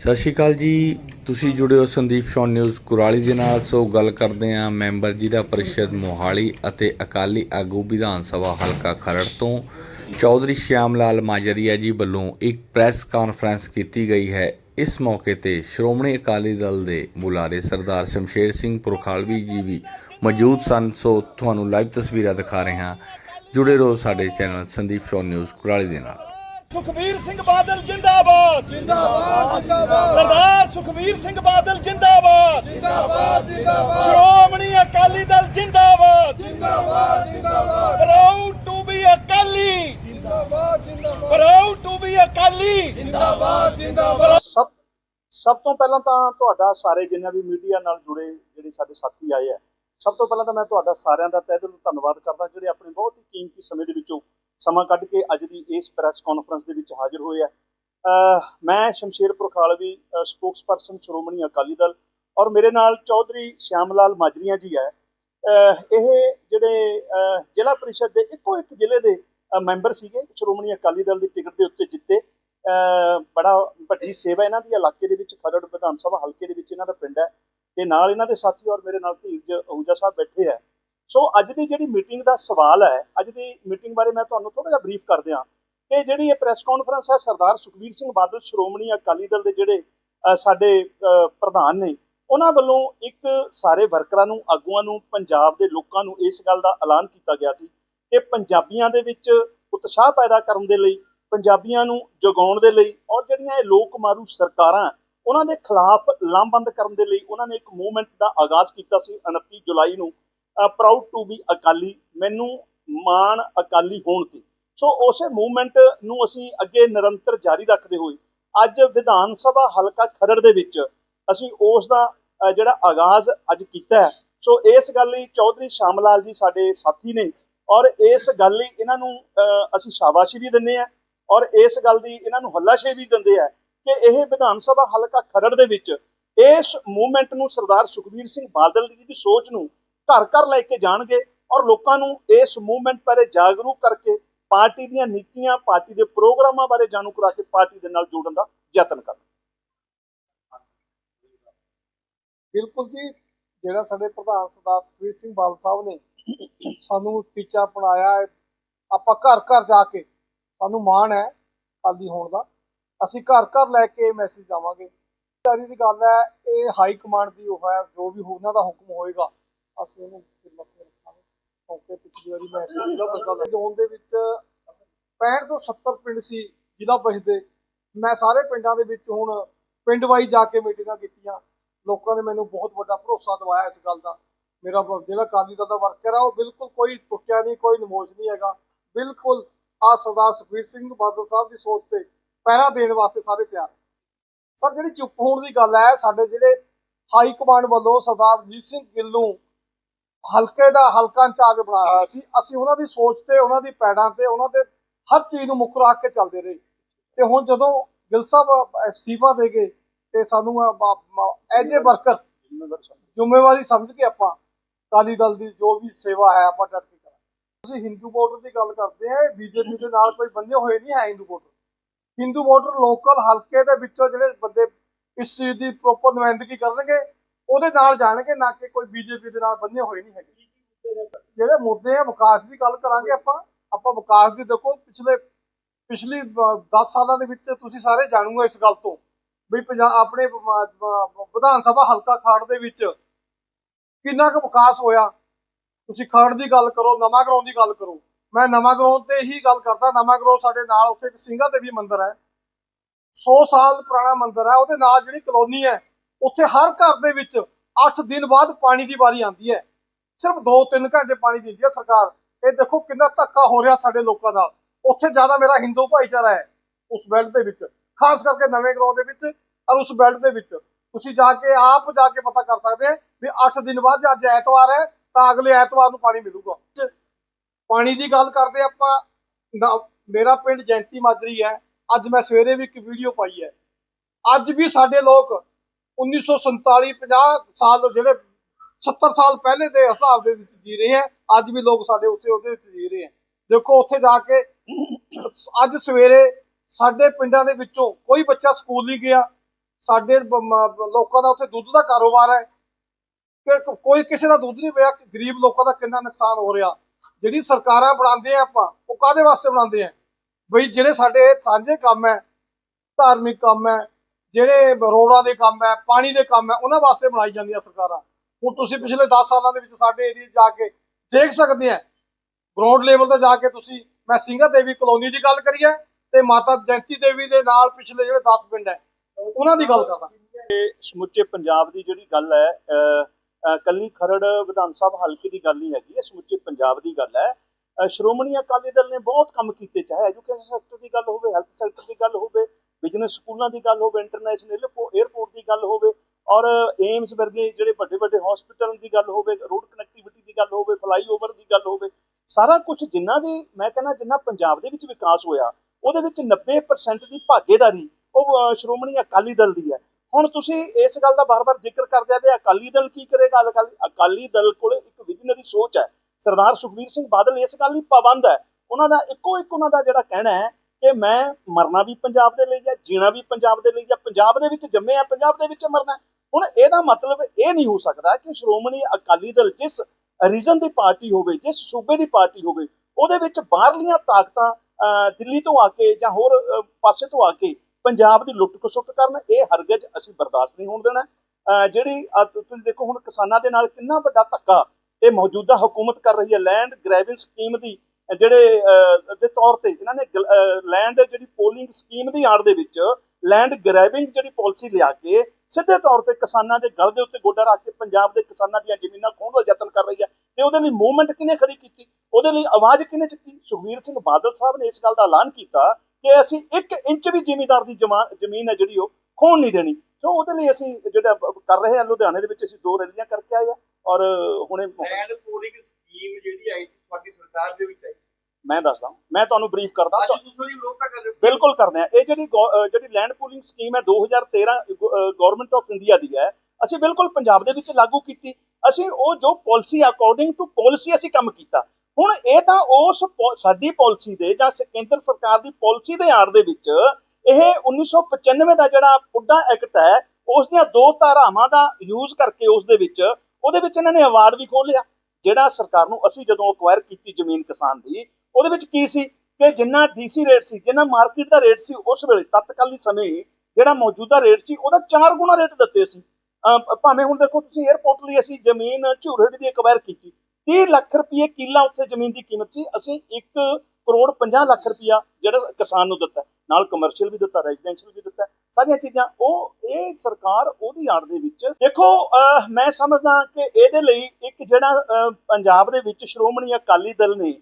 ਸਤਿ ਸ਼੍ਰੀ ਅਕਾਲ ਜੀ। ਤੁਸੀਂ ਜੁੜੇ ਹੋ ਸੰਦੀਪ ਸ਼ੌਨ ਨਿਊਜ਼ ਕੁਰਾਲੀ ਦੇ ਨਾਲ। ਸੋ ਗੱਲ ਕਰਦੇ ਹਾਂ ਮੈਂਬਰ ਜ਼ਿਲ੍ਹਾ ਪਰਿਸ਼ਦ ਮੋਹਾਲੀ ਅਤੇ ਅਕਾਲੀ ਆਗੂ ਵਿਧਾਨ ਸਭਾ ਹਲਕਾ ਖਰੜ ਤੋਂ। ਚੌਧਰੀ ਸ਼ਿਆਮ ਲਾਲ ਮਾਜਰੀਆ ਜੀ ਵੱਲੋਂ ਇੱਕ ਪ੍ਰੈਸ ਕਾਨਫਰੰਸ ਕੀਤੀ ਗਈ ਹੈ। ਇਸ ਮੌਕੇ ਤੇ ਸ਼੍ਰੋਮਣੀ ਅਕਾਲੀ ਦਲ ਦੇ ਬੁਲਾਰੇ ਸਰਦਾਰ ਸ਼ਮਸ਼ੇਰ ਸਿੰਘ ਪੁਰਖਾਲਵੀ ਜੀ ਵੀ ਮੌਜੂਦ ਸਨ। ਸੋ ਤੁਹਾਨੂੰ ਲਾਈਵ ਤਸਵੀਰਾਂ ਦਿਖਾ ਰਹੇ ਹਾਂ। ਜੁੜੇ ਰਹੋ ਸਾਡੇ ਚੈਨਲ ਸੰਦੀਪ ਸ਼ੌਨ ਨਿਊਜ਼ ਕੁਰਾਲੀ ਦੇ ਨਾਲ। ਸੁਖਬੀਰ ਸਿੰਘ ਬਾਦਲ ਜਿੰਦਾਬਾਦ। ਜਿੰਦਾਬਾਦ ਜਿੰਦਾਬਾਦ। ਸਰਦਾਰ ਸੁਖਬੀਰ ਸਿੰਘ ਬਾਦਲ ਜਿੰਦਾਬਾਦ। ਜਿੰਦਾਬਾਦ ਜਿੰਦਾਬਾਦ। ਸ਼੍ਰੋਮਣੀ ਅਕਾਲੀ ਦਲ ਜਿੰਦਾਬਾਦ। ਜਿੰਦਾਬਾਦ ਜਿੰਦਾਬਾਦ। Proud to be Akali. ਜਿੰਦਾਬਾਦ ਜਿੰਦਾਬਾਦ। Proud to be Akali. ਜਿੰਦਾਬਾਦ ਜਿੰਦਾਬਾਦ। ਸਭ ਸਭ ਤੋਂ ਪਹਿਲਾਂ ਤਾਂ ਤੁਹਾਡਾ ਸਾਰੇ ਜਿੰਨਾ ਵੀ ਮੀਡੀਆ ਨਾਲ ਜੁੜੇ ਜਿਹੜੇ ਸਾਡੇ ਸਾਥੀ ਆਏ ਆ ਸਭ ਤੋਂ ਪਹਿਲਾਂ ਤਾਂ ਮੈਂ ਤੁਹਾਡਾ ਸਾਰਿਆਂ ਦਾ ਤਹਿ ਦਿਲੋਂ ਧੰਨਵਾਦ ਕਰਦਾ ਜਿਹੜੇ ਆਪਣੇ ਬਹੁਤ ਹੀ ਕੀਮਤੀ ਸਮੇਂ ਦੇ ਵਿੱਚੋਂ ਸਮਾਂ ਕੱਢ ਕੇ ਅੱਜ ਦੀ ਇਸ ਪ੍ਰੈਸ ਕਾਨਫਰੰਸ ਦੇ ਵਿੱਚ ਹਾਜ਼ਰ ਹੋਏ ਆ। ਮੈਂ ਸ਼ਮਸ਼ੇਰ ਪੁਰਖਾਲਵੀ ਸਪੋਕਸਪਰਸਨ ਸ਼੍ਰੋਮਣੀ ਅਕਾਲੀ ਦਲ ਔਰ ਮੇਰੇ ਨਾਲ ਚੌਧਰੀ ਸ਼ਿਆਮ ਲਾਲ ਮਾਜਰੀਆ ਜੀ ਹੈ। ਇਹ ਜਿਹੜੇ ਜ਼ਿਲ੍ਹਾ ਪਰਿਸ਼ਦ ਦੇ ਇੱਕੋ ਇੱਕ ਜ਼ਿਲ੍ਹੇ ਦੇ ਮੈਂਬਰ ਸੀਗੇ ਸ਼੍ਰੋਮਣੀ ਅਕਾਲੀ ਦਲ ਦੀ ਟਿਕਟ ਦੇ ਉੱਤੇ ਜਿੱਤੇ। ਬੜਾ ਵੱਡੀ ਸੇਵਾ ਇਹਨਾਂ ਦੀ, ਇਲਾਕੇ ਦੇ ਵਿੱਚ ਖਰੜ ਵਿਧਾਨ ਸਭਾ ਹਲਕੇ ਦੇ ਵਿੱਚ ਇਹਨਾਂ ਦਾ ਪਿੰਡ ਹੈ। ਤੇ ਨਾਲ ਇਹਨਾਂ ਦੇ ਸਾਥੀ ਔਰ ਮੇਰੇ ਨਾਲ ਧੀਰਜ ਅਹੂਜਾ ਸਾਹਿਬ ਬੈਠੇ ਹੈ ਸੋ ਅੱਜ ਦੀ ਜਿਹੜੀ ਮੀਟਿੰਗ ਦਾ ਸਵਾਲ ਹੈ, ਅੱਜ ਦੀ ਮੀਟਿੰਗ ਬਾਰੇ ਮੈਂ ਤੁਹਾਨੂੰ ਥੋੜਾ ਜਿਹਾ ਬਰੀਫ ਕਰ ਦਿਆਂ ਕਿ ਜਿਹੜੀ ਇਹ ਪ੍ਰੈਸ ਕਾਨਫਰੰਸ ਹੈ, ਸਰਦਾਰ ਸੁਖਬੀਰ ਸਿੰਘ ਬਾਦਲ, ਸ਼੍ਰੋਮਣੀ ਅਕਾਲੀ ਦਲ ਦੇ ਜਿਹੜੇ ਸਾਡੇ ਪ੍ਰਧਾਨ ਨੇ, ਉਹਨਾਂ ਵੱਲੋਂ ਇੱਕ ਸਾਰੇ ਵਰਕਰਾਂ ਨੂੰ, ਆਗੂਆਂ ਨੂੰ, ਪੰਜਾਬ ਦੇ ਲੋਕਾਂ ਨੂੰ ਇਸ ਗੱਲ ਦਾ ਐਲਾਨ ਕੀਤਾ ਗਿਆ ਸੀ ਕਿ ਪੰਜਾਬੀਆਂ ਦੇ ਵਿੱਚ ਉਤਸ਼ਾਹ ਪੈਦਾ ਕਰਨ ਦੇ ਲਈ, ਪੰਜਾਬੀਆਂ ਨੂੰ ਜਗਾਉਣ ਦੇ ਲਈ ਔਰ ਜਿਹੜੀਆਂ ਇਹ ਲੋਕ ਮਾਰੂ ਸਰਕਾਰਾਂ, ਉਹਨਾਂ ਦੇ ਖਿਲਾਫ ਲਾਮਬੰਦ ਕਰਨ ਦੇ ਲਈ ਉਹਨਾਂ ਨੇ ਇੱਕ ਮੂਵਮੈਂਟ ਦਾ ਆਗਾਜ਼ ਕੀਤਾ ਸੀ 29 ਜੁਲਾਈ ਨੂੰ। ਪ੍ਰਾਊਡ ਟੂ ਬੀ ਅਕਾਲੀ, ਮੈਨੂੰ ਮਾਣ ਅਕਾਲੀ ਹੋਣ ਤੇ। ਸੋ ਉਸੇ ਮੂਵਮੈਂਟ ਨੂੰ ਅਸੀਂ ਅੱਗੇ ਨਿਰੰਤਰ ਜਾਰੀ ਰੱਖਦੇ ਹੋਏ, ਅੱਜ ਵਿਧਾਨ ਸਭਾ ਹਲਕਾ ਖਰੜ ਦੇ ਵਿੱਚ ਅਸੀਂ ਉਸ ਦਾ ਜਿਹੜਾ ਆਗਾਜ਼ ਅੱਜ ਕੀਤਾ ਹੈ। ਸੋ ਇਸ ਗੱਲ ਲਈ ਚੌਧਰੀ ਸ਼ਾਮ ਲਾਲ ਜੀ ਸਾਡੇ ਸਾਥੀ ਨੇ ਔਰ ਇਸ ਗੱਲ ਲਈ ਇਹਨਾਂ ਨੂੰ ਅਸੀਂ ਸ਼ਾਬਾਸ਼ੀ ਵੀ ਦਿੰਦੇ ਆ ਔਰ ਇਸ ਗੱਲ ਦੀ ਇਹਨਾਂ ਨੂੰ ਹੱਲਾਸ਼ੇ ਵੀ ਦਿੰਦੇ ਆ ਕਿ ਇਹ ਵਿਧਾਨ ਸਭਾ ਹਲਕਾ ਖਰੜ ਦੇ ਵਿੱਚ ਇਸ ਮੂਵਮੈਂਟ ਨੂੰ ਸਰਦਾਰ ਸੁਖਬੀਰ ਸਿੰਘ ਬਾਦਲ ਜੀ ਦੀ ਸੋਚ ਨੂੰ ਘਰ ਘਰ ਲੈ ਕੇ ਜਾਣਗੇ ਔਰ ਲੋਕਾਂ ਨੂੰ ਇਸ ਮੂਵਮੈਂਟ ਬਾਰੇ ਜਾਗਰੂਕ ਕਰਕੇ ਪਾਰਟੀ ਦੀਆਂ ਨੀਤੀਆਂ, ਪਾਰਟੀ ਦੇ ਪ੍ਰੋਗਰਾਮਾਂ ਬਾਰੇ ਜਾਣੂ ਕਰਾ ਕੇ ਪਾਰਟੀ ਦੇ ਨਾਲ ਜੋੜਨ ਦਾ ਯਤਨ ਕਰਨ। ਬਿਲਕੁਲ ਜੀ, ਜਿਹੜਾ ਸਾਡੇ ਪ੍ਰਧਾਨ ਸਰਦਾਰ ਸੁਖਬੀਰ ਸਿੰਘ ਬਾਦਲ ਸਾਹਿਬ ਨੇ ਸਾਨੂੰ ਟੀਚਾ ਅਪਣਾਇਆ ਆਪਾਂ ਘਰ ਘਰ ਜਾ ਕੇ ਸਾਨੂੰ ਮਾਣ ਹੈ ਖਾਲੀ ਹੋਣ ਦਾ। ਅਸੀਂ ਘਰ ਘਰ ਲੈ ਕੇ ਮੈਸੇਜ ਆਵਾਂਗੇ ਸਾਰੀ ਦੀ ਗੱਲ ਹੈ, ਇਹ ਹਾਈ ਕਮਾਂਡ ਦੀ ਉਹ ਹੈ, ਜੋ ਵੀ ਉਹਨਾਂ ਦਾ ਹੁਕਮ ਹੋਏਗਾ ਅਸੀਂ ਉਹਨੂੰ ਸਿਰ ਮੱਥੇ ਰੱਖਾਂਗੇ ਕਿਉਂਕਿ ਪਿਛਲੀ ਵਾਰੀ ਮੈਂ ਜ਼ਿਲ੍ਹਾ ਬਸਦਾ ਜ਼ੋਨ ਦੇ ਵਿੱਚ 65 ਤੋਂ 70 ਪਿੰਡ ਸੀ, ਜ਼ਿਲ੍ਹਾ ਬਸਦੇ ਮੈਂ ਸਾਰੇ ਪਿੰਡਾਂ ਦੇ ਵਿੱਚ ਹੁਣ ਪਿੰਡ ਵਾਈ ਜਾ ਕੇ ਮੀਟਿੰਗਾਂ ਕੀਤੀਆਂ। ਲੋਕਾਂ ਨੇ ਮੈਨੂੰ ਬਹੁਤ ਵੱਡਾ ਭਰੋਸਾ ਦਿਵਾਇਆ ਇਸ ਗੱਲ ਦਾ। ਮੇਰਾ ਜਿਹੜਾ ਅਕਾਲੀ ਦਲ ਦਾ ਵਰਕਰ ਆ, ਉਹ ਬਿਲਕੁਲ ਕੋਈ ਟੁੱਟਿਆ ਨਹੀਂ, ਕੋਈ ਨਮੋਸ਼ ਨਹੀਂ ਹੈਗਾ। ਬਿਲਕੁਲ ਆ ਸਰਦਾਰ ਸੁਖਬੀਰ ਸਿੰਘ ਬਾਦਲ ਸਾਹਿਬ ਦੀ ਸੋਚ ਤੇ ਪਹਿਰਾ ਦੇਣ ਵਾਸਤੇ ਸਾਰੇ ਤਿਆਰ। ਸਰ, ਜਿਹੜੀ ਚੁੱਪ ਹੋਣ ਦੀ ਗੱਲ ਹੈ, ਸਾਡੇ ਜਿਹੜੇ ਹਾਈ ਕਮਾਂਡ ਵੱਲੋਂ ਸਰਦਾਰ ਜੀਤ ਸਿੰਘ ਗਿੱਲ ਨੂੰ ਹਲਕੇ ਦਾ ਹਲਕਾ ਇੰਚਾਰਜ ਬਣਾਇਆ ਹੋਇਆ ਸੀ। ਅਸੀਂ ਉਹਨਾਂ ਦੀ ਸੋਚ ਤੇ, ਉਹਨਾਂ ਦੀ ਪੈੜਾਂ ਤੇ, ਉਹਨਾਂ ਦੇ ਹਰ ਚੀਜ਼ ਨੂੰ ਮੁੱਖ ਰੱਖ ਕੇ ਚੱਲਦੇ ਰਹੇ। ਤੇ ਹੁਣ ਜਦੋਂ ਗਿੱਲ ਸਾਹਿਬ ਅਸਤੀਫਾ ਦੇ ਗਏ ਤੇ ਸਾਨੂੰ ਐਜ ਏ ਵਰਕਰ ਜ਼ਿੰਮੇਵਾਰੀ ਸਮਝ ਕੇ ਆਪਾਂ ਅਕਾਲੀ ਦਲ ਦੀ ਜੋ ਵੀ ਸੇਵਾ ਹੈ, ਆਪਾਂ ਡਟ ਕੇ ਕਰਾਂਗੇ। ਤੁਸੀਂ ਹਿੰਦੂ ਵੋਟਰ ਦੀ ਗੱਲ ਕਰਦੇ ਆ ਬੀਜੇਪੀ ਦੇ ਨਾਲ ਕੋਈ ਬੰਦੇ ਹੋਏ ਨਹੀਂ ਹੈ Hindu voter. Hindu voter local ਹਲਕੇ ਦੇ ਵਿੱਚੋਂ ਜਿਹੜੇ ਬੰਦੇ ਇਸ ਚੀਜ਼ ਦੀ ਪ੍ਰੋਪਰ ਨੁਮਾਇੰਦਗੀ ਕਰਨਗੇ ਉਹਦੇ ਨਾਲ ਜਾਣਗੇ ਨਾ ਕਿ ਕੋਈ ਬੀਜੇਪੀ ਦੇ ਨਾਲ ਬੰਨੇ ਹੋਏ ਨਹੀਂ ਹੈਗੇ। ਜਿਹੜੇ ਮੁੱਦੇ ਆ, ਵਿਕਾਸ ਦੀ ਗੱਲ ਕਰਾਂਗੇ ਆਪਾਂ। ਆਪਾਂ ਵਿਕਾਸ ਦੀ ਦੇਖੋ, ਪਿਛਲੇ, ਪਿਛਲੀ 10 ਸਾਲਾਂ ਦੇ ਵਿੱਚ ਤੁਸੀਂ ਸਾਰੇ ਜਾਣੂਗੇ ਇਸ ਗੱਲ ਤੋਂ ਵੀ ਆਪਣੇ ਵਿਧਾਨ ਸਭਾ ਹਲਕਾ ਖਾੜ ਦੇ ਵਿੱਚ ਕਿੰਨਾ ਕੁ ਵਿਕਾਸ ਹੋਇਆ। ਤੁਸੀਂ ਖਰੜ ਦੀ ਗੱਲ ਕਰੋ, ਨਵਾਂ ਗਰਾਉਂ ਦੀ ਗੱਲ ਕਰੋ। ਮੈਂ ਨਵਾਂ ਗਰਾਉਂ ਤੇ ਹੀ ਗੱਲ ਕਰਦਾ, ਨਵਾਂ ਗਰਾਉਂ ਸਾਡੇ ਨਾਲ ਉੱਥੇ ਇੱਕ ਸਿੰਘਾ ਦੇਵੀ ਮੰਦਿਰ ਹੈ। 100 ਸਾਲ ਪੁਰਾਣਾ ਮੰਦਿਰ ਹੈ, ਉਹਦੇ ਨਾਲ ਜਿਹੜੀ ਕਲੋਨੀ ਹੈ ਉੱਥੇ ਹਰ ਘਰ ਦੇ ਵਿੱਚ 8 ਦਿਨ ਬਾਅਦ ਪਾਣੀ ਦੀ ਵਾਰੀ ਆਉਂਦੀ ਹੈ। ਸਿਰਫ 2-3 ਘੰਟੇ ਪਾਣੀ ਦਿੰਦੀ ਹੈ ਸਰਕਾਰ। ਇਹ ਦੇਖੋ ਕਿੰਨਾ ਧੱਕਾ ਹੋ ਰਿਹਾ ਸਾਡੇ ਲੋਕਾਂ ਨਾਲ ਉੱਥੇ ਜ਼ਿਆਦਾ ਮੇਰਾ ਹਿੰਦੂ ਭਾਈਚਾਰਾ ਹੈ ਉਸ ਬੈਲਟ ਦੇ ਵਿੱਚ। ਖਾਸ ਕਰਕੇ ਨਵੇਂ ਗਰਾਉਂ ਦੇ ਵਿੱਚ ਔਰ ਉਸ ਬੈਲਟ ਦੇ ਵਿੱਚ। ਤੁਸੀਂ ਜਾ ਕੇ ਆਪ ਜਾ ਕੇ ਪਤਾ ਕਰ ਸਕਦੇ ਆ ਵੀ 8 ਦਿਨ ਬਾਅਦ ਜੇ ਅੱਜ ਐਤਵਾਰ ਹੈ ਤਾਂ ਅਗਲੇ ਐਤਵਾਰ ਨੂੰ ਪਾਣੀ ਮਿਲੂਗਾ। ਪਾਣੀ ਦੀ ਗੱਲ ਕਰਦੇ ਆਪਾਂ, ਨਾ- ਮੇਰਾ ਪਿੰਡ ਜੈਂਤੀ ਮਾਜਰੀ ਹੈ। ਅੱਜ ਮੈਂ ਸਵੇਰੇ ਵੀ ਇੱਕ ਵੀਡੀਓ ਪਾਈ ਹੈ। ਅੱਜ ਵੀ ਸਾਡੇ ਲੋਕ 1947 50 ਸਾਲ ਜਿਹੜੇ 70 ਸਾਲ ਪਹਿਲੇ ਦੇ ਹਿਸਾਬ ਦੇ ਵਿੱਚ ਜੀ ਰਹੇ ਹੈ, ਅੱਜ ਵੀ ਲੋਕ ਸਾਡੇ ਉਸੇ ਉਹਦੇ ਵਿੱਚ ਜੀ ਰਹੇ ਹੈ। ਦੇਖੋ ਉੱਥੇ ਜਾ ਕੇ ਅੱਜ ਸਵੇਰੇ ਸਾਡੇ ਪਿੰਡਾਂ ਦੇ ਵਿੱਚੋਂ ਕੋਈ ਬੱਚਾ ਸਕੂਲ ਨਹੀਂ ਗਿਆ, ਸਾਡੇ ਲੋਕਾਂ ਦਾ ਉੱਥੇ ਦੁੱਧ ਦਾ ਕਾਰੋਬਾਰ ਹੈ ਕਿ, ਕੋਈ ਕਿਸੇ ਦਾ ਦੁੱਧ ਨਹੀਂ ਪਿਆ ਗਰੀਬ ਲੋਕਾਂ ਦਾ ਕਿੰਨਾ ਨੁਕਸਾਨ ਹੋ ਰਿਹਾ। ਜਿਹੜੀ ਸਰਕਾਰਾਂ ਬਣਾਉਂਦੇ ਆ ਆਪਾਂ, ਉਹ ਕਾਦੇ ਵਾਸਤੇ ਬਣਾਉਂਦੇ ਆ? ਬਈ ਜਿਹੜੇ ਸਾਡੇ ਸਾਂਝੇ ਕੰਮ ਹੈ, ਧਾਰਮਿਕ ਕੰਮ ਹੈ ਜਿਹੜੇ ਰੋਡਾਂ ਦੇ ਕੰਮ ਹੈ ਪਾਣੀ ਦੇ ਕੰਮ ਹੈ ਉਹਨਾਂ ਵਾਸਤੇ ਬਣਾਈ ਜਾਂਦੀਆਂ ਸਰਕਾਰਾਂ। ਹੁਣ ਤੁਸੀਂ ਪਿਛਲੇ 10 ਸਾਲਾਂ ਦੇ ਵਿੱਚ ਸਾਡੇ ਏਰੀਆ ਜਾ ਕੇ ਦੇਖ ਸਕਦੇ ਆ ਗਰਾਊਂਡ ਲੈਵਲ ਤੇ ਜਾ ਕੇ ਤੁਸੀਂ ਮੈਂ ਸਿੰਘਾ ਦੇਵੀ ਕਲੋਨੀ ਦੀ ਗੱਲ ਕਰੀਏ ਤੇ ਮਾਤਾ ਜੈਂਤੀ ਦੇਵੀ ਦੇ ਨਾਲ ਪਿਛਲੇ ਜਿਹੜੇ 10 ਪਿੰਡ ਹੈ ਉਹਨਾਂ ਦੀ ਗੱਲ ਕਰਦਾ। ਸਮੁੱਚੇ ਪੰਜਾਬ ਦੀ ਜਿਹੜੀ ਗੱਲ ਹੈ ਅਹ, ਅਹ, ਕੱਲੀ ਖਰੜ ਵਿਧਾਨ ਸਭਾ ਹਲਕੇ ਦੀ ਗੱਲ ਨਹੀਂ ਹੈਗੀ ਇਹ ਸਮੁੱਚੇ ਪੰਜਾਬ ਦੀ ਗੱਲ ਹੈ। ਸ਼੍ਰੋਮਣੀ ਅਕਾਲੀ ਦਲ ਨੇ ਬਹੁਤ ਕੰਮ ਕੀਤੇ, ਚਾਹੇ ਐਜੂਕੇਸ਼ਨ ਸੈਕਟਰ ਦੀ ਗੱਲ ਹੋਵੇ ਹੈਲਥ ਸੈਕਟਰ ਦੀ ਗੱਲ ਹੋਵੇ ਬਿਜ਼ਨਸ ਸਕੂਲਾਂ ਦੀ ਗੱਲ ਹੋਵੇ ਇੰਟਰਨੈਸ਼ਨਲ 에ਅਰਪੋਰਟ ਦੀ ਗੱਲ ਹੋਵੇ ਔਰ ਏਮਸ ਵਰਗੇ ਜਿਹੜੇ ਵੱਡੇ ਵੱਡੇ ਹਸਪੀਟਲ ਦੀ ਗੱਲ ਹੋਵੇ ਰੋਡ ਕਨੈਕਟੀਵਿਟੀ ਦੀ ਗੱਲ ਹੋਵੇ ਫਲਾਈਓਵਰ ਦੀ ਗੱਲ ਹੋਵੇ, ਸਾਰਾ ਕੁਝ ਜਿੰਨਾ ਵੀ ਮੈਂ ਕਹਿੰਦਾ ਜਿੰਨਾ ਪੰਜਾਬ ਦੇ ਵਿੱਚ ਵਿਕਾਸ ਹੋਇਆ, ਉਹਦੇ ਵਿੱਚ 90% ਦੀ ਭਾਗੀਦਾਰੀ ਉਹ ਸ਼੍ਰੋਮਣੀ ਅਕਾਲੀ ਦਲ ਦੀ ਹੈ। ਹੁਣ ਤੁਸੀਂ ਇਸ ਗੱਲ ਦਾ ਬਾਰ-ਬਾਰ ਜ਼ਿਕਰ ਕਰਦੇ ਆ ਵੀ ਅਕਾਲੀ ਦਲ ਕੀ ਕਰੇਗਾ? ਅਕਾਲੀ ਅਕਾਲੀ ਦਲ ਕੋਲੇ ਇੱਕ ਵਿਜ਼ਨਰੀ ਸੋਚ ਹੈ। ਸਰਦਾਰ ਸੁਖਬੀਰ ਸਿੰਘ ਬਾਦਲ ਇਸ ਗੱਲ ਲਈ ਪਾਬੰਦ ਹੈ। ਉਹਨਾਂ ਦਾ ਇੱਕੋ ਇੱਕ ਉਹਨਾਂ ਦਾ ਜਿਹੜਾ ਕਹਿਣਾ ਹੈ ਕਿ ਮੈਂ ਮਰਨਾ ਵੀ ਪੰਜਾਬ ਦੇ ਲਈ ਹੈ, ਜੀਣਾ ਵੀ ਪੰਜਾਬ ਦੇ ਲਈ ਹੈ, ਪੰਜਾਬ ਦੇ ਵਿੱਚ ਜੰਮੇ ਆ ਪੰਜਾਬ ਦੇ ਵਿੱਚ ਮਰਨਾ ਹੁਣ ਇਹਦਾ ਮਤਲਬ ਇਹ ਨਹੀਂ ਹੋ ਸਕਦਾ ਕਿ ਸ਼੍ਰੋਮਣੀ ਅਕਾਲੀ ਦਲ ਜਿਸ ਰੀਜਨ ਦੀ ਪਾਰਟੀ ਹੋਵੇ, ਜਿਸ ਸੂਬੇ ਦੀ ਪਾਰਟੀ ਹੋਵੇ, ਉਹਦੇ ਵਿੱਚ ਬਾਹਰਲੀਆਂ ਤਾਕਤਾਂ ਦਿੱਲੀ ਤੋਂ ਆ ਕੇ ਜਾਂ ਹੋਰ ਪਾਸੇ ਤੋਂ ਆ ਕੇ ਪੰਜਾਬ ਦੀ ਲੁੱਟ ਖਸੁੱਟ ਕਰਨ, ਇਹ ਹਰਗਜ਼ ਅਸੀਂ ਬਰਦਾਸ਼ਤ ਨਹੀਂ ਹੋਣ ਦੇਣਾ। ਜਿਹੜੀ ਤੁਸੀਂ ਦੇਖੋ ਹੁਣ ਕਿਸਾਨਾਂ ਦੇ ਨਾਲ ਕਿੰਨਾ ਵੱਡਾ ਧੱਕਾ ਇਹ ਮੌਜੂਦਾ ਹਕੂਮਤ ਕਰ ਰਹੀ ਹੈ ਲੈਂਡ ਗ੍ਰੈਬਿੰਗ ਸਕੀਮ ਦੀ ਜਿਹੜੇ ਦੇ ਤੌਰ ਤੇ ਇਹਨਾਂ ਨੇ ਲੈਂਡ ਜਿਹੜੀ ਪੋਲਿੰਗ ਸਕੀਮ ਦੀ ਆੜ ਦੇ ਵਿੱਚ ਲੈਂਡ ਗ੍ਰੈਬਿੰਗ ਜਿਹੜੀ ਪਾਲਿਸੀ ਲਿਆ ਕੇ ਸਿੱਧੇ ਤੌਰ ਤੇ ਕਿਸਾਨਾਂ ਦੇ ਗਲ ਦੇ ਉੱਤੇ ਗੋਡਾ ਰੱਖ ਕੇ ਪੰਜਾਬ ਦੇ ਕਿਸਾਨਾਂ ਦੀਆਂ ਜ਼ਮੀਨਾਂ ਖੋਹਣ ਦਾ ਯਤਨ ਕਰ ਰਹੀ ਹੈ ਤੇ ਉਹਦੇ ਲਈ ਮੂਵਮੈਂਟ ਕਿਹਨੇ ਖੜੀ ਕੀਤੀ? ਉਹਦੇ ਲਈ ਆਵਾਜ਼ ਕਿਹਨੇ ਚੁੱਕੀ? ਸੁਖਵੀਰ ਸਿੰਘ ਬਾਦਲ ਸਾਹਿਬ ਨੇ ਇਸ ਗੱਲ ਦਾ ਐਲਾਨ ਕੀਤਾ ਕਿ ਅਸੀਂ 1 ਇੰਚ ਵੀ ਜ਼ਿਮੀਦਾਰ ਦੀ ਜਮਾ- ਜ਼ਮੀਨ ਹੈ ਜਿਹੜੀ ਉਹ ਖੋਣ ਨਹੀਂ ਦੇਣੀ। ਸੋ ਉਹਦੇ ਲਈ ਅਸੀਂ ਜਿਹੜਾ ਕਰ ਰਹੇ ਹਾਂ ਲੁਧਿਆਣੇ ਦੇ ਵਿੱਚ ਅਸੀਂ ਦੋ ਰੈਲੀਆਂ ਕਰਕੇ ਆਏ ਆ ਔਰ ਹੁਣੇ ਲੈਂਡ ਪੂਲਿੰਗ ਸਕੀਮ ਜਿਹੜੀ ਆਈ ਤੁਹਾਡੀ ਸਰਕਾਰ ਦੇ ਵਿੱਚ ਆਈ ਮੈਂ ਦੱਸਦਾ ਮੈਂ ਤੁਹਾਨੂੰ ਬਰੀਫ ਕਰਦਾ ਬਿਲਕੁਲ ਕਰਦੇ ਆ ਇਹ ਜਿਹੜੀ ਜਿਹੜੀ ਲੈਂਡ ਪੂਲਿੰਗ ਸਕੀਮ ਹੈ 2013 ਗਵਰਨਮੈਂਟ ਆਫ ਇੰਡੀਆ ਦੀ ਹੈ। ਅਸੀਂ ਬਿਲਕੁਲ ਪੰਜਾਬ ਦੇ ਵਿੱਚ ਲਾਗੂ ਕੀਤੀ। ਅਸੀਂ ਉਹ ਜੋ ਪਾਲਿਸੀ ਅਕੋਰਡਿੰਗ ਟੂ ਪਾਲਿਸੀ ਅਸੀਂ ਕੰਮ ਕੀਤਾ। ਹੁਣ ਇਹ ਤਾਂ ਉਸ ਪੋ- ਸਾਡੀ ਪਾਲਿਸੀ ਦੇ ਜਾਂ ਕੇਂਦਰ ਸਰਕਾਰ ਦੀ ਪਾਲਿਸੀ ਦੇ ਆੜ ਦੇ ਵਿੱਚ ਇਹ 1995 ਦਾ ਜਿਹੜਾ ਪੁੱਡਾ ਐਕਟ ਹੈ, ਉਸ ਦੀਆਂ ਦੋ ਧਾਰਾਵਾਂ ਦਾ ਯੂਜ਼ ਕਰਕੇ ਉਸ ਦੇ ਵਿੱਚ, ਉਹਦੇ ਵਿੱਚ ਇਹਨਾਂ ਨੇ ਅਵਾਰਡ ਵੀ ਖੋਲ੍ਹਿਆ ਜਿਹੜਾ ਸਰਕਾਰ ਨੂੰ ਅਸੀਂ ਜਦੋਂ ਅਕਵਾਇਰ ਕੀਤੀ ਜ਼ਮੀਨ ਕਿਸਾਨ ਦੀ, ਉਹਦੇ ਵਿੱਚ ਕੀ ਸੀ? ਕਿ ਜਿੰਨਾ ਡੀਸੀ ਰੇਟ ਸੀ, ਜਿੰਨਾ ਮਾਰਕੀਟ ਦਾ ਰੇਟ ਸੀ, ਉਸ ਵੇਲੇ ਤਤਕਾਲੀ ਸਮੇਂ ਜਿਹੜਾ ਮੌਜੂਦਾ ਰੇਟ ਸੀ, ਉਹਦਾ 4 ਗੁਣਾ ਰੇਟ ਦਿੱਤੇ ਸੀ। ਭਾਵੇਂ ਹੁਣ ਦੇਖੋ ਤੁਸੀਂ 에어ਪੋਰਟ ਲਈ ਅਸੀਂ ਜ਼ਮੀਨ ਝੂਰੇੜੀ ਦੀ ਅਕਵਾਇਰ ਕੀਤੀ 30 ਲੱਖ ਰੁਪਏ ਕਿੱਲਾ ਉੱਥੇ ਜ਼ਮੀਨ ਦੀ ਕੀਮਤ ਸੀ। ਅਸੀਂ 1 ਕਰੋੜ 50 ਲੱਖ ਰੁਪਇਆ ਜਿਹੜਾ ਕਿਸਾਨ ਨੂੰ ਦਿੱਤਾ। ਨਾਲ ਕਮਰਸ਼ੀਅਲ ਵੀ ਦਿੱਤਾ ਰੈਜ਼ੀਡੈਂਸ਼ੀਅਲ ਵੀ ਦਿੱਤਾ। ਸਾਰੀਆਂ ਚੀਜ਼ਾਂ, ਉਹ, ਇਹ ਸਰਕਾਰ ਉਹਦੀ ਆੜ ਦੇ ਵਿੱਚ, ਦੇਖੋ ਮੈਂ ਸਮਝਦਾ ਕਿ ਇਹਦੇ ਲਈ ਇੱਕ ਜਿਹੜਾ ਪੰਜਾਬ ਦੇ ਵਿੱਚ ਸ਼੍ਰੋਮਣੀ ਅਕਾਲੀ ਦਲ ਨੇ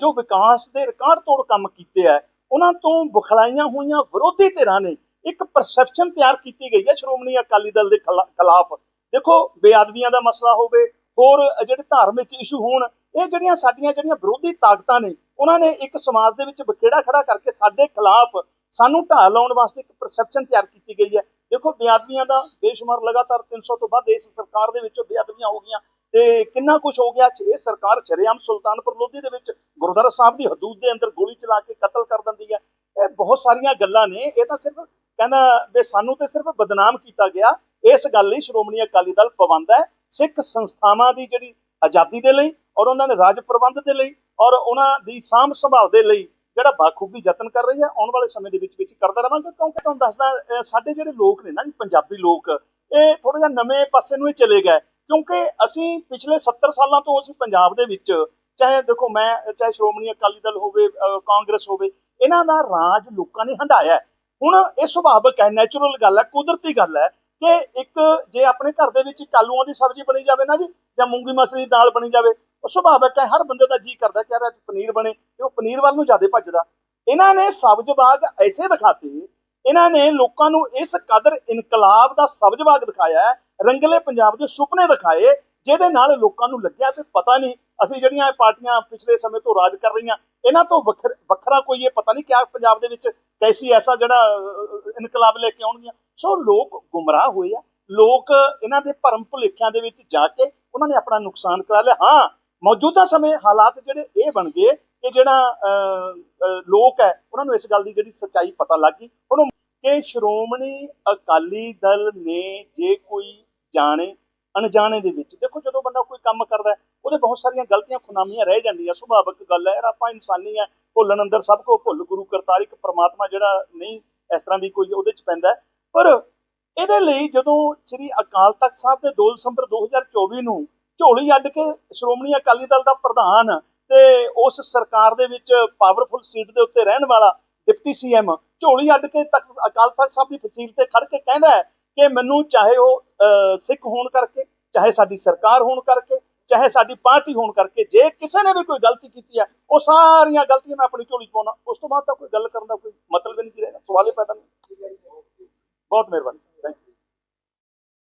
ਜੋ ਵਿਕਾਸ ਦੇ ਰਿਕਾਰਡ ਤੋੜ ਕੰਮ ਕੀਤੇ ਆ, ਉਹਨਾਂ ਤੋਂ ਬੁਖਲਾਈਆਂ ਹੋਈਆਂ ਵਿਰੋਧੀ ਧਿਰਾਂ ਨੇ ਇੱਕ ਪਰਸੈਪਸ਼ਨ ਤਿਆਰ ਕੀਤੀ ਗਈ ਹੈ ਸ਼੍ਰੋਮਣੀ ਅਕਾਲੀ ਦਲ ਦੇ ਖਿਲਾ- ਖਿਲਾਫ। ਦੇਖੋ, ਬੇਅਦਬੀਆਂ ਦਾ ਮਸਲਾ ਹੋਵੇ ਹੋਰ ਜਿਹੜੇ ਧਾਰਮਿਕ ਇਸ਼ੂ ਹੋਣ, ਇਹ ਜਿਹੜੀਆਂ ਸਾਡੀਆਂ ਜਿਹੜੀਆਂ ਵਿਰੋਧੀ ਤਾਕਤਾਂ ਨੇ, ਉਹਨਾਂ ਨੇ ਇੱਕ ਸਮਾਜ ਦੇ ਵਿੱਚ ਬਖੇੜਾ ਖੜਾ ਕਰਕੇ ਸਾਡੇ ਖਿਲਾਫ ਸਾਨੂੰ ਢਾਹ ਲਾਉਣ ਵਾਸਤੇ ਇੱਕ ਪਰਸੈਪਸ਼ਨ ਤਿਆਰ ਕੀਤੀ ਗਈ ਹੈ। ਦੇਖੋ, ਬੇਅਦਬੀਆਂ ਦਾ ਬੇਸ਼ੁਮਾਰ ਲਗਾਤਾਰ 300 ਤੋਂ ਵੱਧ ਇਸ ਸਰਕਾਰ ਦੇ ਵਿੱਚ ਬੇਅਦਬੀਆਂ ਹੋ ਗਈਆਂ ਤੇ ਕਿੰਨਾ ਕੁਝ ਹੋ ਗਿਆ। ਇਹ ਸਰਕਾਰ ਸ਼ਰੇਆਮ ਸੁਲਤਾਨਪੁਰ ਲੋਧੀ ਦੇ ਵਿੱਚ ਗੁਰਦੁਆਰਾ ਸਾਹਿਬ ਦੀ ਹਦੂਦ ਦੇ ਅੰਦਰ ਗੋਲੀ ਚਲਾ ਕੇ ਕਤਲ ਕਰ ਦਿੰਦੀ ਹੈ। ਇਹ ਬਹੁਤ ਸਾਰੀਆਂ ਗੱਲਾਂ ਨੇ। ਇਹ ਤਾਂ ਸਿਰਫ ਕਹਿੰਦਾ ਵੀ ਸਾਨੂੰ ਤੇ ਸਿਰਫ ਬਦਨਾਮ ਕੀਤਾ ਗਿਆ। ਇਸ ਗੱਲ ਲਈ ਸ਼੍ਰੋਮਣੀ ਅਕਾਲੀ ਦਲ ਪਾਬੰਦ ਹੈ, ਸਿੱਖ ਸੰਸਥਾਵਾਂ ਦੀ ਜਿਹੜੀ ਆਜ਼ਾਦੀ ਦੇ ਲਈ ਔਰ ਉਹਨਾਂ ਨੇ ਰਾਜ ਪ੍ਰਬੰਧ ਦੇ ਲਈ ਔਰ ਉਹਨਾਂ ਦੀ ਸਾਂਭ ਸੰਭਾਲ ਦੇ ਲਈ ਜਿਹੜਾ ਬਾਖੂਬੀ ਯਤਨ ਕਰ ਰਹੀ ਹੈ, ਆਉਣ ਵਾਲੇ ਸਮੇਂ ਦੇ ਵਿੱਚ ਵੀ ਅਸੀਂ ਕਰਦਾ ਰਵਾਂਗੇ ਕਿਉਂਕਿ ਤੁਹਾਨੂੰ ਦੱਸਦਾ ਸਾਡੇ ਜਿਹੜੇ ਲੋਕ ਨੇ ਨਾ ਜੀ, ਪੰਜਾਬੀ ਲੋਕ, ਇਹ ਥੋੜਾ ਜਿਹਾ ਨਵੇਂ ਪਾਸੇ ਨੂੰ ਹੀ ਚਲੇ ਗਏ ਕਿਉਂਕਿ ਅਸੀਂ ਪਿਛਲੇ 70 ਸਾਲਾਂ ਤੋਂ ਅਸੀਂ ਪੰਜਾਬ ਦੇ ਵਿੱਚ ਚਾਹੇ ਦੇਖੋ ਮੈਂ, ਚਾਹੇ ਸ਼੍ਰੋਮਣੀ ਅਕਾਲੀ ਦਲ ਹੋਵੇ ਕਾਂਗਰਸ ਹੋਵੇ, ਇਹਨਾਂ ਦਾ ਰਾਜ ਲੋਕਾਂ ਨੇ ਹੰਡਾਇਆ। ਹੁਣ ਇਹ ਸੁਭਾਵਿਕ ਹੈ ਨੈਚੁਰਲ ਗੱਲ ਹੈ, ਕੁਦਰਤੀ ਗੱਲ ਹੈ। ਕਿ ਇੱਕ ਜੇ ਆਪਣੇ ਘਰ ਦੇ ਵਿੱਚ ਕਾਲੂਆਂ ਦੀ ਸਬਜ਼ੀ ਬਣੀ ਜਾਵੇ ਨਾ ਜੀ, ਜਾਂ ਮੂੰਗੀ ਮਸਰੀ ਦੀ ਦਾਲ ਬਣੀ ਜਾਵੇ, ਉਹ ਸੁਭਾਵਿਕ ਹੈ, ਹਰ ਬੰਦੇ ਦਾ ਜੀ ਕਰਦਾ ਕਿ ਯਾਰ ਅੱਜ ਪਨੀਰ ਬਣੇ ਤੇ ਉਹ ਪਨੀਰ ਵੱਲ ਨੂੰ ਜ਼ਿਆਦਾ ਭੱਜਦਾ। ਇਹਨਾਂ ਨੇ ਸਬਜ਼ ਬਾਗ ਐਸੇ ਦਿਖਾਤੇ, ਇਹਨਾਂ ਨੇ ਲੋਕਾਂ ਨੂੰ ਇਸ ਕਦਰ ਇਨਕਲਾਬ ਦਾ ਸਬਜ਼ ਬਾਗ ਦਿਖਾਇਆ ਰੰਗਲੇ ਪੰਜਾਬ ਦੇ ਸੁਪਨੇ ਦਿਖਾਏ, ਜਿਹਦੇ ਨਾਲ ਲੋਕਾਂ ਨੂੰ ਲੱਗਿਆ ਕਿ ਪਤਾ ਨਹੀਂ ਅਸੀਂ ਜਿਹੜੀਆਂ ਇਹ ਪਾਰਟੀਆਂ ਪਿਛਲੇ ਸਮੇਂ ਤੋਂ ਰਾਜ ਕਰ ਰਹੀਆਂ, ਇਹਨਾਂ ਤੋਂ ਵੱਖਰ- ਵੱਖਰਾ ਕੋਈ ਇਹ ਪਤਾ ਨਹੀਂ ਕਿਆ ਪੰਜਾਬ ਦੇ ਵਿੱਚ ਕੈਸੀ ਐਸਾ ਜਿਹੜਾ ਇਨਕਲਾਬ ਲੈ ਕੇ ਆਉਣਗੀਆਂ। ਸੋ ਲੋਕ ਗੁੰਮਰਾਹ ਹੋਏ ਆ। ਲੋਕ ਇਹਨਾਂ ਦੇ ਭਰਮ ਭੁਲੇਖਿਆਂ ਦੇ ਵਿੱਚ ਜਾ ਕੇ ਉਹਨਾਂ ਨੇ ਆਪਣਾ ਨੁਕਸਾਨ ਕਰਾ ਲਿਆ। ਹਾਂ ਮੌਜੂਦਾ ਸਮੇਂ ਹਾਲਾਤ ਜਿਹੜੇ ਇਹ ਬਣ ਗਏ ਕਿ ਜਿਹੜਾ ਅਹ, ਲੋਕ ਹੈ ਉਹਨਾਂ ਨੂੰ ਇਸ ਗੱਲ ਦੀ ਜਿਹੜੀ ਸੱਚਾਈ ਪਤਾ ਲੱਗ ਗਈ। ਹੁਣ ਕਿ ਸ਼੍ਰੋਮਣੀ ਅਕਾਲੀ ਦਲ ਨੇ ਜੇ ਕੋਈ ਜਾਣੇ ਅਣਜਾਣੇ ਦੇ ਵਿੱਚ ਦੇਖੋ ਜਦੋਂ ਬੰਦਾ ਕੋਈ ਕੰਮ ਕਰਦਾ ਉਹਦੇ ਬਹੁਤ ਸਾਰੀਆਂ ਗਲਤੀਆਂ ਖੁਨਾਮੀਆਂ ਰਹਿ ਜਾਂਦੀਆਂ। ਸੁਭਾਵਿਕ ਗੱਲ ਹੈ ਯਾਰ ਆਪਾਂ ਇਨਸਾਨੀ ਆ ਭੁੱਲਣ ਅੰਦਰ ਸਭ ਕੋ ਭੁੱਲ ਗੁਰੂ ਕਰਤਾਰ ਇੱਕ ਪ੍ਰਮਾਤਮਾ ਜਿਹੜਾ ਨਹੀਂ ਇਸ ਤਰ੍ਹਾਂ ਦੀ ਕੋਈ ਉਹਦੇ ਚ ਪੈਂਦਾ ਪਰ ਇਹਦੇ ਲਈ ਜਦੋਂ ਸ੍ਰੀ ਅਕਾਲ ਤਖਤ ਸਾਹਿਬ ਦੇ 2 ਦਸੰਬਰ 2024 ਨੂੰ ਝੋਲੀ ਅੱਡ ਕੇ ਸ਼੍ਰੋਮਣੀ ਅਕਾਲੀ ਦਲ ਦਾ ਪ੍ਰਧਾਨ ਤੇ ਉਸ ਸਰਕਾਰ ਦੇ ਵਿੱਚ ਪਾਵਰਫੁਲ ਸੀਟ ਦੇ ਉੱਤੇ ਰਹਿਣ ਵਾਲਾ ਡਿਪਟੀ ਸੀਐਮ ਝੋਲੀ ਅੱਡ ਕੇ ਤਖਤ, ਅਕਾਲ ਤਖਤ ਸਾਹਿਬ ਦੀ ਫਸੀਲ ਤੇ ਖੜ ਕੇ ਕਹਿੰਦਾ ਹੈ ਕਿ ਮੈਨੂੰ ਚਾਹੇ ਉਹ ਸਿੱਖ ਹੋਣ ਕਰਕੇ, ਚਾਹੇ ਸਾਡੀ ਸਰਕਾਰ ਹੋਣ ਕਰਕੇ, ਚਾਹੇ ਸਾਡੀ ਪਾਰਟੀ ਹੋਣ ਕਰਕੇ, ਜੇ ਕਿਸੇ ਨੇ ਵੀ ਕੋਈ ਗਲਤੀ ਕੀਤੀ ਹੈ, ਉਹ ਸਾਰੀਆਂ ਗਲਤੀਆਂ ਮੈਂ ਆਪਣੀ ਝੋਲੀ 'ਚ ਪਾਉਣਾ। ਉਸ ਤੋਂ ਬਾਅਦ ਤਾਂ ਕੋਈ ਗੱਲ ਕਰਨ ਦਾ ਕੋਈ ਮਤਲਬ ਹੀ ਨਹੀਂ ਰਹੇਗਾ ਸਵਾਲ ਹੀ ਪੈਦਾ ਨਹੀਂ। ਬਹੁਤ ਮਿਹਰਬਾਨੀ ਥੈਂਕ ਯੂ